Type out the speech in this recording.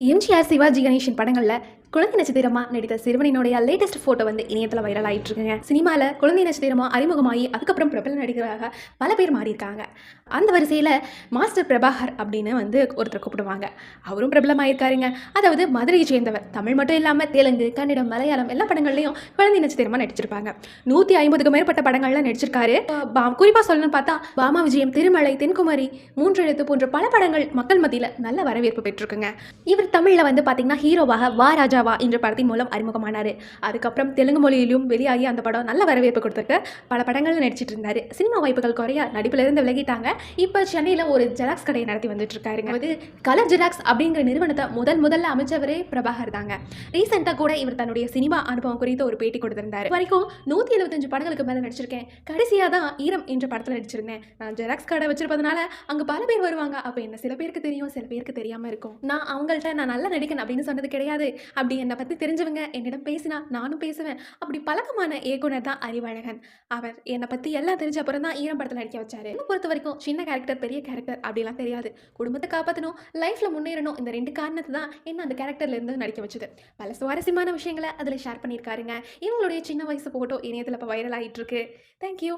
எம்ஜிஆர் சிவாஜி கணேசன் படங்களில் குழந்தை நட்சத்திரமா நடித்த சிறுவனினுடைய லேட்டஸ்ட் ஃபோட்டோ வந்து இணையத்தில் வைரல் ஆயிட்டு இருக்குங்க சினிமாவில் குழந்தை நட்சத்திரமா அறிமுகமாகி அதுக்கப்புறம் பிரபல நடிகராக பல பேர் மாறியிருக்காங்க. அந்த வரிசையில் மாஸ்டர் பிரபாகர் அப்படின்னு வந்து ஒருத்தர் கூப்பிடுவாங்க. அவரும் பிரபலமாயிருக்காருங்க. அதாவது மதுரையை சேர்ந்தவர். தமிழ் மட்டும் இல்லாமல் தெலுங்கு கன்னடம் மலையாளம் எல்லா படங்கள்லையும் குழந்தை நட்சத்திரமா நடிச்சிருப்பாங்க. நூற்றி ஐம்பதுக்கு மேற்பட்ட படங்கள்ல நடிச்சிருக்காரு. குறிப்பாக சொல்லணும்னு பார்த்தா பாமா விஜயம் திருமலை தென்குமரி மூன்றெழுத்து போன்ற பல படங்கள் மக்கள் மத்தியில் நல்ல வரவேற்பு பெற்றிருக்குங்க. இவர் தமிழில் வந்து பார்த்தீங்கன்னா ஹீரோவாக வா ராஜாவா என்ற படத்தின் மூலம் அறிமுகமானார். அதுக்கப்புறம் தெலுங்கு மொழியிலும் வெளியாகி அந்த படம் நல்ல வரவேற்பு கொடுத்துருக்கு. பல படங்களில் நடிச்சிட்டு இருந்தார். சினிமா வாய்ப்புகள் குறைய நடிப்பிலிருந்து விலகிட்டாங்க. இப்போ சென்னையில் ஒரு ஜெராக்ஸ் கடையை நடத்தி வந்துட்டு இருக்காருங்க அது கலர் ஜெராக்ஸ் அப்படிங்கிற நிறுவனத்தை முதல் முதல்ல அமைச்சவரே பிரபாகர் தாங்க. ரீசெண்டாக கூட இவர் தன்னுடைய சினிமா அனுபவம் குறித்து ஒரு பேட்டி கொடுத்திருந்தார். வரைக்கும் நூற்றி எழுபத்தஞ்சு படங்களுக்கு மேலே நடிச்சிருக்கேன். கடைசியாக தான் ஈரம் என்ற படத்தில் நடிச்சிருந்தேன். நான் ஜெராக்ஸ் கடை வச்சிருப்பதனால அங்கே பல பேர் வருவாங்க. அப்போ என்ன சில பேருக்கு தெரியும் சில பேருக்கு தெரியாமல் இருக்கும். நான் அவங்கள்ட்ட நான் நல்லா நடிக்கணும் அப்படின்னு சொன்னது கிடையாது. அப்படி என்னை பற்றி தெரிஞ்சவங்க என்னிடம் பேசினா நானும் பேசுவேன். அப்படி பழக்கமான இயக்குனர் தான் அறிவழகன். அவர் என்னை பற்றி எல்லாம் தெரிஞ்ச அப்புறம் தான் ஈரம் படத்தில் நடிக்க வச்சாரு. என்ன பொறுத்த வரைக்கும் சின்ன கேரக்டர் பெரிய கேரக்டர் அப்படிலாம் தெரியாது. குடும்பத்தை காப்பாற்றணும் லைஃப்பில் முன்னேறணும் இந்த ரெண்டு காரணத்தை தான் என்ன அந்த கேரக்டர்லேருந்து நடிக்க வச்சது. பல சுவாரஸ்யமான விஷயங்களை அதில் ஷேர் பண்ணியிருக்காருங்க. இவங்களுடைய சின்ன வயசு ஃபோட்டோ இணையத்தில் இப்போ வைரல் ஆகிட்டு இருக்கு தேங்க்யூ